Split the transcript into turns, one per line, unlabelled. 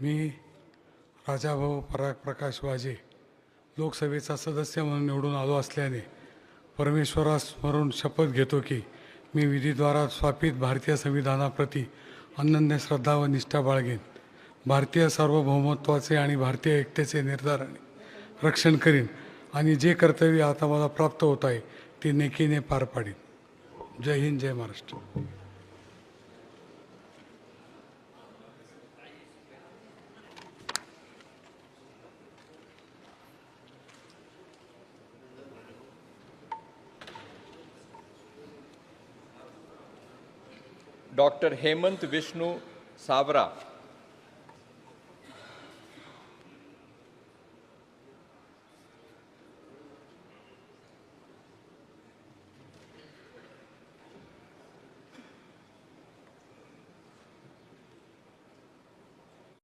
मी राजाभाऊ पराग प्रकाश वाजे लोकसभेचा सदस्य म्हणून निवडून आलो असल्याने परमेश्वरास स्मरून शपथ घेतो की मी विधीद्वारा स्थापित भारतीय संविधानाप्रती अनन्य श्रद्धा व निष्ठा बाळगेन. भारतीय सार्वभौमत्वाचे आणि भारतीय एकतेचे निर्धारण रक्षण करीन आणि जे कर्तव्य आता मला प्राप्त होत आहे ते नेकीने पार पाडीन. जय हिंद जय महाराष्ट्र.
डॉक्टर हेमंत विष्णु सावरा